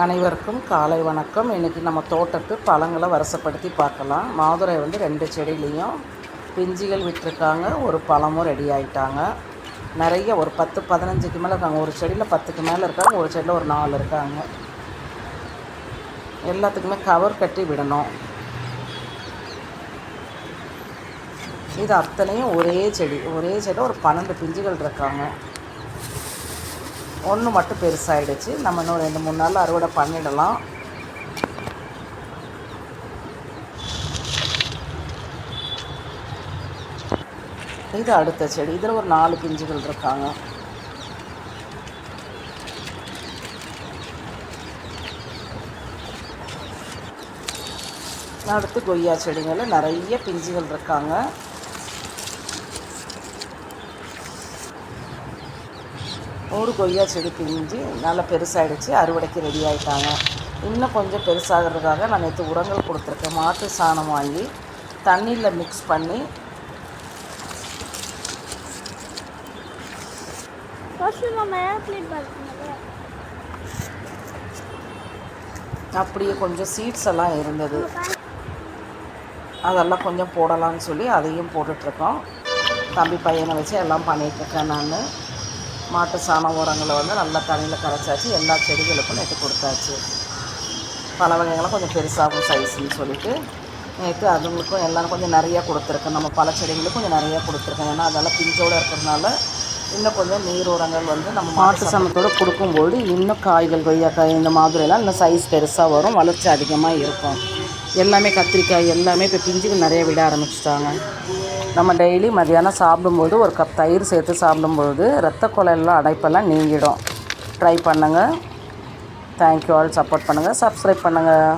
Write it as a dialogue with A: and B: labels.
A: அனைவருக்கும் காலை வணக்கம். இன்றைக்கி நம்ம தோட்டத்து பழங்களை வரிசைப்படுத்தி பார்க்கலாம். மாதுரை வந்து ரெண்டு செடியிலையும் பிஞ்சுகள் விட்டுருக்காங்க. ஒரு பழமும் ரெடி ஆகிட்டாங்க நிறைய ஒரு பத்து பதினஞ்சுக்கு மேலே இருக்காங்க. ஒரு செடியில் பத்துக்கு மேலே இருக்காங்க. ஒரு செடியில் ஒரு நாலு இருக்காங்க. எல்லாத்துக்குமே கவர் கட்டி விடணும். இது அத்தனையும் ஒரே செடி. ஒரே செடியில் ஒரு பன்னெண்டு பிஞ்சுகள் இருக்காங்க. ஒன்று மட்டும் பெருசாகிடுச்சு நம்ம இன்னும் ரெண்டு மூணு நாள் அறுவடை பண்ணிடலாம். இது அடுத்த செடி. இதில் ஒரு நாலு பிஞ்சுகள் இருக்காங்க. அடுத்து கொய்யா செடிங்களில் நிறைய பிஞ்சுகள் இருக்காங்க. ஒரு கொய்யா செடி பிஞ்சு நல்லா பெருசாகிடுச்சு அறுவடைக்கு ரெடி ஆகிட்டாங்க இன்னும் கொஞ்சம் பெருசாகிறதுக்காக நான் நேற்று உரங்கள் கொடுத்துருக்கேன். மாட்டு சாணம் வாங்கி தண்ணியில் மிக்ஸ் பண்ணி அப்படியே கொஞ்சம் சீட்ஸ் எல்லாம் இருந்தது. அதெல்லாம் கொஞ்சம் போடலாம்னு சொல்லி அதையும் போட்டுட்ருக்கோம். தம்பி பையனை வச்சு எல்லாம் பண்ணிகிட்ருக்கேன் நான். மாட்டு சாணம் உரங்களை வந்து நல்லா தண்ணியில் கரைச்சாச்சு. எல்லா செடிகளுக்கும் நேற்று கொடுத்தாச்சு. பல வகைகள்லாம் கொஞ்சம் பெருசாகும் சைஸ்ன்னு சொல்லிட்டு நேற்று அதுங்களுக்கும் எல்லாம் கொஞ்சம் நிறையா கொடுத்துருக்கேன் நம்ம பல செடிகளுக்கும் கொஞ்சம் நிறையா கொடுத்துருக்கேன் ஏன்னா அதெல்லாம் பிஞ்சோடு இருக்கிறதுனால இன்னும் கொஞ்சம் நீர் உரங்கள் வந்து நம்ம மாட்டு சாணத்தோடு கொடுக்கும்போது இன்னும் காய்கள் கொய்யாக்காய் இந்த மாதிரிலாம் இன்னும் சைஸ் பெருசாக வரும். வளர்ச்சி அதிகமாக இருக்கும். எல்லாமே கத்திரிக்காய் எல்லாமே இப்போ பிஞ்சுகள் நிறைய விட ஆரம்பிச்சிட்டாங்க. நம்ம டெய்லி மதியானம் சாப்பிடும்போது ஒரு கப் தயிர் சேர்த்து சாப்பிடும்போது ரத்த குழல்லாம் அடைப்பெல்லாம் நீங்கிடும். ட்ரை பண்ணுங்கள் தேங்க்யூ ஆல் சப்போர்ட் பண்ணுங்கள் சப்ஸ்கிரைப் பண்ணுங்கள்